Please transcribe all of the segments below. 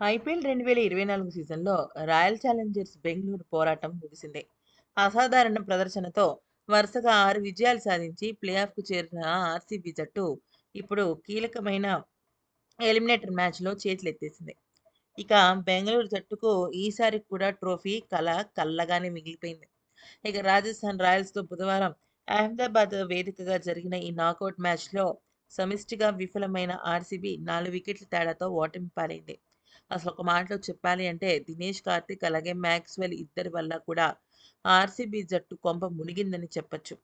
IPL రెండు వేల ఇరవై నాలుగు సీజన్లో రాయల్ ఛాలెంజర్స్ బెంగళూరు పోరాటం ముగిసింది. అసాధారణ ప్రదర్శనతో వరుసగా ఆరు విజయాలు సాధించి ప్లేఆఫ్కు చేరిన ఆర్సీబీ జట్టు ఇప్పుడు కీలకమైన ఎలిమినేటర్ మ్యాచ్లో చేతులెత్తేసింది. ఇక బెంగళూరు జట్టుకు ఈసారి కూడా ట్రోఫీ కల కళ్ళగానే మిగిలిపోయింది. ఇక రాజస్థాన్ రాయల్స్తో బుధవారం అహ్మదాబాద్ వేదికగా జరిగిన ఈ నాకౌట్ మ్యాచ్లో సమిష్టిగా విఫలమైన ఆర్సీబీ నాలుగు వికెట్ల తేడాతో ఓటమి పాలైంది. అసలు ఒక మాటలో చెప్పాలి అంటే దినేష్ కార్తిక్ అలాగే మ్యాక్స్వెల్ ఇద్దరి వల్ల కూడా ఆర్సీబీ జట్టు కొంప మునిగిందని చెప్పొచ్చు.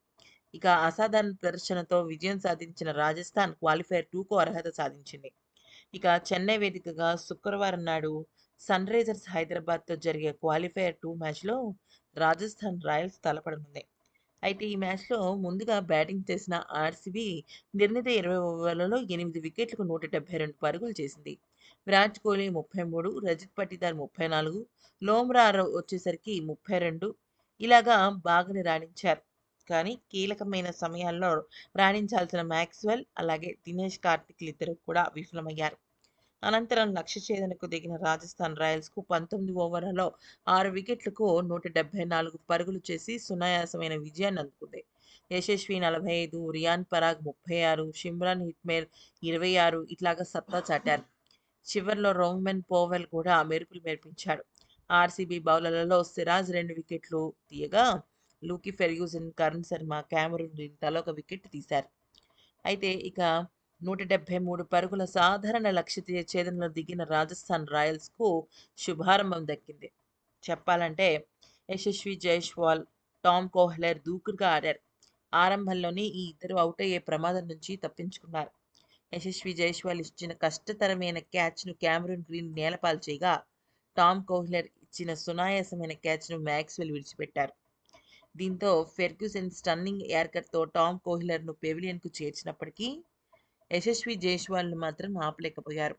ఇక అసాధారణ ప్రదర్శనతో విజయం సాధించిన రాజస్థాన్ క్వాలిఫైర్ టూకు అర్హత సాధించింది. ఇక చెన్నై వేదికగా శుక్రవారం నాడు సన్ రైజర్స్ హైదరాబాద్తో జరిగే క్వాలిఫైర్ టూ మ్యాచ్లో రాజస్థాన్ రాయల్స్ తలపడనుంది. అయితే ఈ మ్యాచ్లో ముందుగా బ్యాటింగ్ చేసిన ఆర్సీబీ నిర్ణీత ఇరవై ఓవర్లలో ఎనిమిది వికెట్లకు నూట డెబ్బై రెండు పరుగులు చేసింది. విరాట్ కోహ్లీ ముప్పై మూడు రజిత్ పటిదార్ ముప్పై నాలుగు లోమ్రా వచ్చేసరికి ముప్పై రెండు. ఇలాగా బాగానే రాణించారు. కానీ కీలకమైన సమయాల్లో రాణించాల్సిన మ్యాక్స్వెల్ అలాగే దినేష్ కార్తిక్లు ఇద్దరు కూడా విఫలమయ్యారు. అనంతరం లక్ష్య ఛేదనకు దిగిన రాజస్థాన్ రాయల్స్కు పంతొమ్మిది ఓవర్లలో ఆరు వికెట్లకు నూట డెబ్బై నాలుగు పరుగులు చేసి సునాయాసమైన విజయాన్ని అందుకుంది. యశస్వి నలభై ఐదు రియాన్ పరాగ్ ముప్పై ఆరు షిమ్రాన్ హిట్మేర్ ఇరవై ఆరు ఇట్లాగా సత్తా చాటారు. చివర్లో రోమన్ పోవెల్ కూడా మెరుపులు మెరిపించాడు. ఆర్సీబీ బౌలర్లలో సిరాజ్ రెండు వికెట్లు తీయగా Lockie Ferguson Karan Sharma Cameron తలో తలొక వికెట్ తీశారు. అయితే ఇక నూట డెబ్బై మూడు పరుగుల సాధారణ లక్ష్య ఛేదనలో దిగిన రాజస్థాన్ రాయల్స్కు శుభారంభం దక్కింది. చెప్పాలంటే యశస్వి జైష్వాల్ టామ్ కోహ్లర్ దూకుడుగా ఆడారు. ఆరంభంలోనే ఈ ఇద్దరు అవుట్ అయ్యే ప్రమాదం నుంచి తప్పించుకున్నారు. యశస్వి జైష్వాల్ ఇచ్చిన కష్టతరమైన క్యాచ్ను క్యామరూన్ గ్రీన్ నేలపాలు చేయగా టామ్ కోహ్లర్ ఇచ్చిన సునాయాసమైన క్యాచ్ను మ్యాక్స్వెల్ విడిచిపెట్టారు. దీంతో ఫెర్గ్యూసన్ స్టన్నింగ్ యార్కర్తో టామ్ కోహ్లర్ను పెవిలియన్కు చేర్చినప్పటికీ యశస్వి జైస్వాల్ను మాత్రం ఆపలేకపోయారు.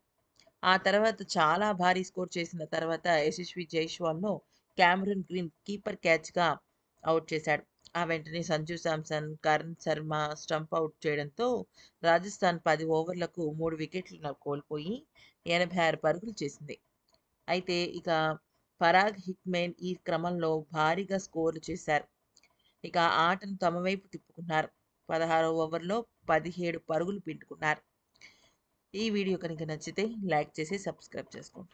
ఆ తర్వాత చాలా భారీ స్కోర్ చేసిన తర్వాత యశస్వి జైస్వాల్ను క్యామరూన్ గ్రీన్ కీపర్ క్యాచ్గా అవుట్ చేశాడు. ఆ వెంటనే సంజు శాంసన్ కరణ్ శర్మ స్టంప్ అవుట్ చేయడంతో రాజస్థాన్ పది ఓవర్లకు మూడు వికెట్లు కోల్పోయి ఎనభై ఆరు పరుగులు చేసింది. అయితే ఇక పరాగ్ హిట్మెన్ ఈ క్రమంలో భారీగా స్కోర్లు చేశారు. ఇక ఆటను తమ వైపు తిప్పుకున్నారు. పదహారో ఓవర్లో పదిహేడు పరుగులు పిండుకున్నారు ఈ వీడియో కనుక నచ్చితే లైక్ చేసి సబ్స్క్రైబ్ చేసుకోండి.